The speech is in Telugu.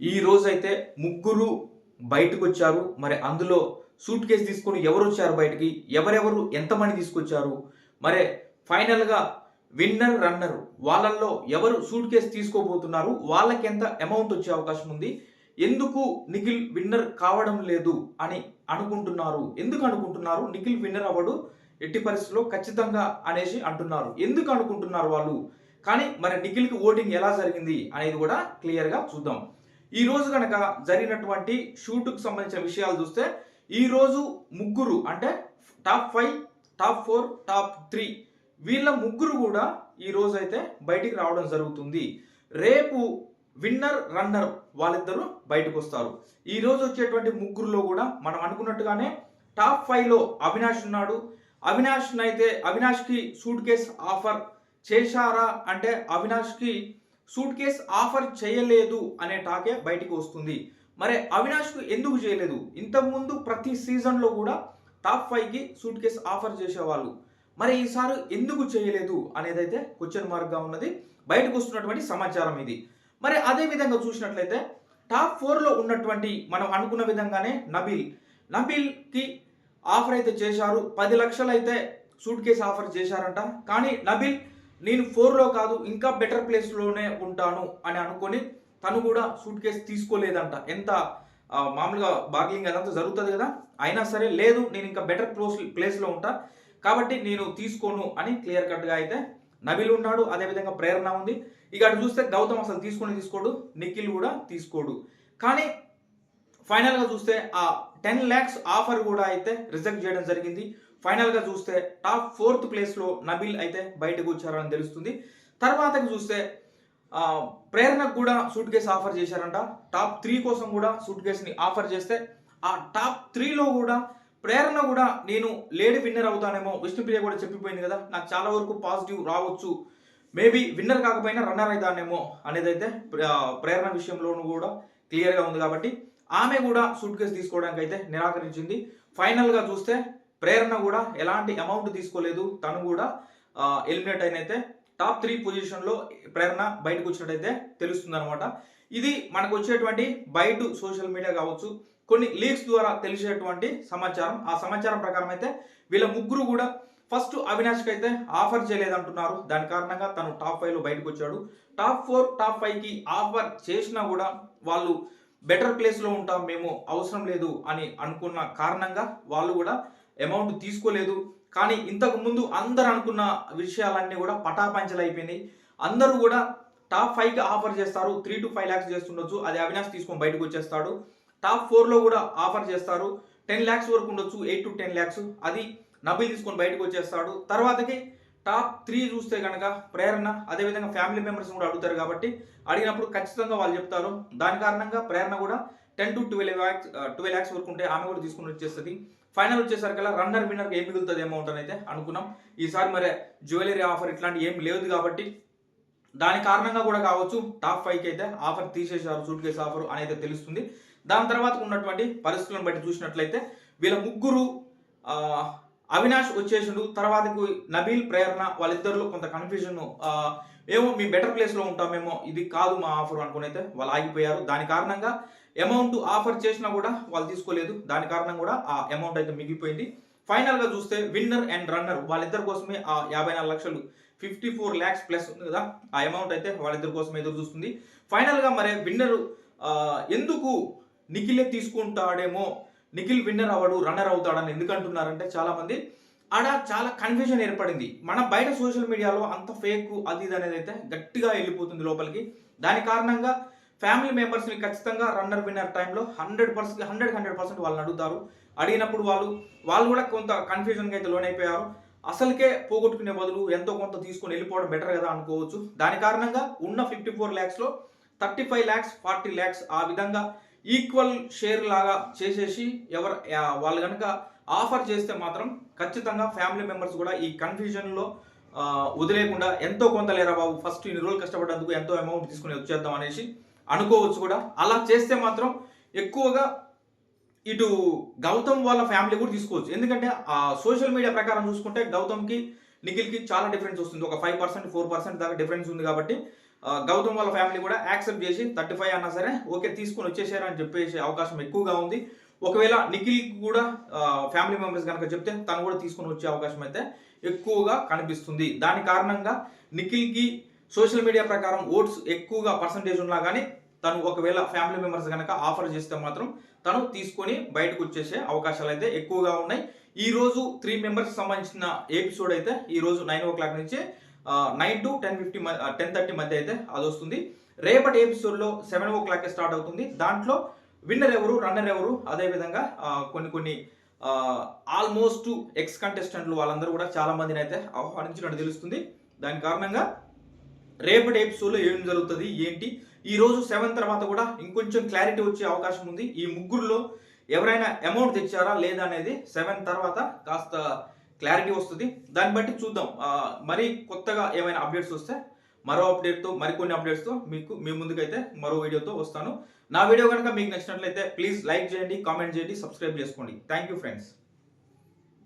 ఈ రోజైతే ముగ్గురు బయటకు వచ్చారు మరి అందులో సూట్ కేసు తీసుకొని ఎవరు వచ్చారు బయటికి? ఎవరెవరు? ఎంతమంది తీసుకొచ్చారు? మరి ఫైనల్గా విన్నర్ రన్నర్ వాళ్ళల్లో ఎవరు సూట్ కేసు తీసుకోబోతున్నారు? వాళ్ళకి ఎంత అమౌంట్ వచ్చే అవకాశం ఉంది? ఎందుకు నిఖిల్ విన్నర్ కావడం లేదు అని అనుకుంటున్నారు? ఎందుకు అనుకుంటున్నారు? నిఖిల్ విన్నర్ అవ్వడు ఎట్టి పరిస్థితుల్లో ఖచ్చితంగా అనేసి అంటున్నారు. ఎందుకు అనుకుంటున్నారు వాళ్ళు? కానీ మరి నిఖిల్కి ఓటింగ్ ఎలా జరిగింది అనేది కూడా క్లియర్గా చూద్దాం. ఈ రోజు కనుక జరిగినటువంటి షూట్కు సంబంధించిన విషయాలు చూస్తే ఈ రోజు ముగ్గురు అంటే top five top four top three వీళ్ళ ముగ్గురు కూడా ఈ రోజు అయితే బయటికి రావడం జరుగుతుంది. రేపు విన్నర్ రన్నర్ వాళ్ళిద్దరూ బయటకు వస్తారు. ఈ రోజు వచ్చేటువంటి ముగ్గురులో కూడా మనం అనుకున్నట్టుగానే టాప్ ఫైవ్లో అవినాష్ ఉన్నాడు. అవినాష్ అయితే అవినాష్కి సూట్ కేస్ ఆఫర్ చేశారా అంటే అవినాష్కి సూట్ కేస్ ఆఫర్ చేయలేదు అనే టాకే బయటికి వస్తుంది. మరి అవినాష్కు ఎందుకు చేయలేదు? ఇంతకుముందు ప్రతి సీజన్లో కూడా టాప్ ఫైవ్కి సూట్ కేస్ ఆఫర్ చేసేవాళ్ళు. మరి ఈసారి ఎందుకు చేయలేదు అనేది అయితే క్వశ్చన్ మార్క్గా ఉన్నది. బయటకు వస్తున్నటువంటి సమాచారం ఇది. మరి అదే విధంగా చూసినట్లయితే టాప్ ఫోర్లో ఉన్నటువంటి మనం అనుకున్న విధంగానే నబిల్. నబిల్కి ఆఫర్ అయితే చేశారు. పది లక్షలు అయితే సూట్ కేస్ ఆఫర్ చేశారంట. కానీ నబిల్ నేను ఫోర్లో కాదు ఇంకా బెటర్ ప్లేస్లోనే ఉంటాను అని అనుకొని తను కూడా సూట్ కేసు తీసుకోలేదంట. ఎంత మామూలుగా బార్గింగ్ అదంతా జరుగుతుంది కదా? అయినా సరే లేదు నేను ఇంకా బెటర్ ప్లేస్ ప్లేస్లో ఉంటా. కాబట్టి నేను తీసుకోను అని క్లియర్ కట్గా అయితే నబిల్ ఉన్నాడు అదేవిధంగా ప్రేరణ ఉంది. ఇక అటు చూస్తే గౌతమ్ అసలు తీసుకొని తీసుకోడు నిఖిల్ కూడా తీసుకోడు. కానీ ఫైనల్గా చూస్తే ఆ టెన్ ల్యాక్స్ ఆఫర్ కూడా అయితే రిజెక్ట్ చేయడం జరిగింది. ఫైనల్గా చూస్తే టాప్ ఫోర్త్ ప్లేస్లో నబిల్ అయితే బయటకు వచ్చారని తెలుస్తుంది. తర్వాత చూస్తే ప్రేరణకు కూడా సూట్ కేసు ఆఫర్ చేశారంట. టాప్ త్రీ కోసం కూడా సూట్ కేసుని ఆఫర్ చేస్తే ఆ టాప్ త్రీలో కూడా ప్రేరణ కూడా నేను లేడీ విన్నర్ అవుతానేమో విష్ణుప్రియ కూడా చెప్పిపోయింది కదా నాకు చాలా వరకు పాజిటివ్ రావచ్చు. మేబీ విన్నర్ కాకపోయినా రన్నర్ అవుతానేమో అనేది అయితే ప్రేరణ విషయంలోనూ కూడా క్లియర్గా ఉంది కాబట్టి ఆమె కూడా సూట్ కేసు తీసుకోవడానికి అయితే నిరాకరించింది. ఫైనల్గా చూస్తే ప్రేరణ కూడా ఎలాంటి అమౌంట్ తీసుకోలేదు. తను కూడా ఎలిమినేట్ అయినైతే టాప్ త్రీ పొజిషన్లో ప్రేరణ బయటకు వచ్చినట్టయితే తెలుస్తుంది అనమాట ఇది మనకు వచ్చేటువంటి బయట సోషల్ మీడియా కావచ్చు కొన్ని లీక్స్ ద్వారా తెలిసేటువంటి సమాచారం. ఆ సమాచారం ప్రకారం అయితే వీళ్ళ ముగ్గురు కూడా ఫస్ట్ అవినాష్కి అయితే ఆఫర్ చేయలేదంటున్నారు. దాని కారణంగా తను టాప్ ఫైవ్లో బయటకు వచ్చాడు. టాప్ ఫోర్ టాప్ ఫైవ్కి ఆఫర్ చేసినా కూడా వాళ్ళు బెటర్ ప్లేస్లో ఉంటాం మేము అవసరం లేదు అని అనుకున్న కారణంగా వాళ్ళు కూడా అమౌంట్ తీసుకోలేదు. కానీ ఇంతకు ముందు అందరు అనుకున్న విషయాలన్నీ కూడా పటాపంచలు అయిపోయినాయి. అందరూ కూడా టాప్ ఫైవ్కి ఆఫర్ చేస్తారు. త్రీ టు ఫైవ్ ల్యాక్స్ చేస్తుండొచ్చు. అది అవినాష్ తీసుకొని బయటకు వచ్చేస్తాడు. టాప్ ఫోర్లో కూడా ఆఫర్ చేస్తారు. టెన్ ల్యాక్స్ వరకు ఉండొచ్చు. Eight to ten lakhs. అది నబిల్ తీసుకొని బయటకు వచ్చేస్తాడు. తర్వాతకి టాప్ త్రీ చూస్తే కనుక ప్రేరణ అదేవిధంగా ఫ్యామిలీ మెంబర్స్ కూడా అడుగుతారు కాబట్టి అడిగినప్పుడు ఖచ్చితంగా వాళ్ళు చెప్తారు. దాని కారణంగా ప్రేరణ కూడా ten to twelve lakhs twelve lakhs వరకు ఉంటే ఆమె కూడా తీసుకుని వచ్చేస్తుంది. ఫైనల్ వచ్చేసరికల్లా రన్నర్ విన్నర్కి ఏం మిగులుతుంది అమౌంట్ అని అయితే అనుకున్నాం. ఈసారి మరి జ్యువెలరీ ఆఫర్ ఇట్లాంటి ఏం లేదు కాబట్టి దాని కారణంగా కూడా కావచ్చు టాప్ ఫైవ్కి అయితే ఆఫర్ తీసేశారు సూట్ కేసు ఆఫర్ అనేది తెలుస్తుంది. దాని తర్వాత ఉన్నటువంటి పరిస్థితులను బట్టి చూసినట్లయితే వీళ్ళ ముగ్గురు అవినాష్ వచ్చేసిండు. తర్వాతకు నబీల్ ప్రేరణ వాళ్ళిద్దరిలో కొంత కన్ఫ్యూజన్ ఏమో మీ బెటర్ ప్లేస్లో ఉంటామేమో ఇది కాదు మా ఆఫర్ అనుకుని అయితే వాళ్ళు ఆగిపోయారు. దాని కారణంగా అమౌంట్ ఆఫర్ చేసినా కూడా వాళ్ళు తీసుకోలేదు. దాని కారణం కూడా ఆ అమౌంట్ అయితే మిగిలిపోయింది. ఫైనల్గా చూస్తే విన్నర్ అండ్ రన్నర్ వాళ్ళిద్దరి కోసమే ఆ యాభై నాలుగు లక్షలు ఫిఫ్టీ ఫోర్ ల్యాక్స్ ప్లస్ ఉంది కదా. ఆ అమౌంట్ అయితే వాళ్ళిద్దరి కోసం ఎదురు చూస్తుంది. ఫైనల్గా మరి విన్నర్ ఎందుకు నిఖిలే తీసుకుంటాడేమో నిఖిల్ విన్నర్ అవ్వడు రన్నర్ అవుతాడని ఎందుకు అంటున్నారంటే చాలామంది ఆడ చాలా కన్ఫ్యూజన్ ఏర్పడింది. మన బయట సోషల్ మీడియాలో అంత ఫేక్ అది ఇది అనేది అయితే గట్టిగా వెళ్ళిపోతుంది లోపలికి. దాని కారణంగా ఫ్యామిలీ మెంబర్స్ని ఖచ్చితంగా రన్నర్ విన్నర్ టైంలో hundred percent hundred hundred percent వాళ్ళని అడుగుతారు. అడిగినప్పుడు వాళ్ళు వాళ్ళు కూడా కొంత కన్ఫ్యూజన్కి అయితే లోనైపోయారు. అసలుకే పోగొట్టుకునే బదులు ఎంతో కొంత తీసుకొని వెళ్ళిపోవడం బెటర్ కదా అనుకోవచ్చు. దాని కారణంగా ఉన్న fifty four ల్యాక్స్లో thirty five lakhs forty lakhs ఆ విధంగా ఈక్వల్ షేర్ లాగా చేసేసి ఎవరు వాళ్ళు కనుక ఆఫర్ చేస్తే మాత్రం ఖచ్చితంగా ఫ్యామిలీ మెంబర్స్ కూడా ఈ కన్ఫ్యూజన్లో వదిలేకుండా వదిలేయకుండా ఎంతో కొంత లేరా బాబు ఫస్ట్ ఇన్ని రోజులు కష్టపడ్డందుకు ఎంతో అమౌంట్ తీసుకుని వచ్చేద్దాం అనేసి అనుకోవచ్చు కూడా. అలా చేస్తే మాత్రం ఎక్కువగా ఇటు గౌతమ్ వాళ్ళ ఫ్యామిలీ కూడా తీసుకోవచ్చు. ఎందుకంటే ఆ సోషల్ మీడియా ప్రకారం చూసుకుంటే గౌతమ్కి నిఖిల్కి చాలా డిఫరెన్స్ వస్తుంది. ఒక ఫైవ్ పర్సెంట్ ఫోర్ పర్సెంట్ దాకా డిఫరెన్స్ ఉంది కాబట్టి గౌతమ్ వాళ్ళ ఫ్యామిలీ కూడా యాక్సెప్ట్ చేసి థర్టీ ఫైవ్ అన్నా సరే ఓకే తీసుకొని వచ్చేసారు అని చెప్పేసి అవకాశం ఎక్కువగా ఉంది. ఒకవేళ నిఖిల్ కూడా ఫ్యామిలీ మెంబర్స్ కనుక చెప్తే తను కూడా తీసుకొని వచ్చే అవకాశం అయితే ఎక్కువగా కనిపిస్తుంది. దాని కారణంగా నిఖిల్కి సోషల్ మీడియా ప్రకారం ఓట్స్ ఎక్కువగా పర్సంటేజ్ ఉన్నా కానీ తను ఒకవేళ ఫ్యామిలీ మెంబర్స్ కనుక ఆఫర్ చేస్తే మాత్రం తను తీసుకొని బయటకు వచ్చేసే అవకాశాలు అయితే ఎక్కువగా ఉన్నాయి. ఈ రోజు త్రీ మెంబర్స్ సంబంధించిన ఎపిసోడ్ అయితే ఈ రోజు నైన్ ఓ క్లాక్ నుంచి nine to ten fifty ten thirty మధ్య అయితే అది వస్తుంది. రేపటి ఎపిసోడ్లో సెవెన్ ఓ క్లాక్ స్టార్ట్ అవుతుంది. దాంట్లో విన్నర్ ఎవరు రన్నర్ ఎవరు అదేవిధంగా కొన్ని కొన్ని ఆల్మోస్ట్ ఎక్స్ కంటెస్టెంట్లు వాళ్ళందరూ కూడా చాలా మందిని అయితే ఆహ్వానించినట్టు తెలుస్తుంది. దాని కారణంగా రేపటి ఎపిసోడ్లో ఏం జరుగుతుంది ఏంటి? ఈ రోజు సెవెన్ తర్వాత కూడా ఇంకొంచెం క్లారిటీ వచ్చే అవకాశం ఉంది. ఈ ముగ్గురులో ఎవరైనా అమౌంట్ తెచ్చారా లేదా అనేది సెవెన్ తర్వాత కాస్త క్లారిటీ వస్తుంది. దాన్ని బట్టి చూద్దాం. మరి కొత్తగా ఏమైనా అప్డేట్స్ వస్తే మరో అప్డేట్తో మరికొన్ని అప్డేట్స్తో మీకు మీ ముందుకైతే మరో వీడియోతో వస్తాను. నా వీడియో కనుక మీకు నచ్చినట్లయితే ప్లీజ్ లైక్ చేయండి కామెంట్ చేయండి సబ్స్క్రైబ్ చేసుకోండి. Thank you friends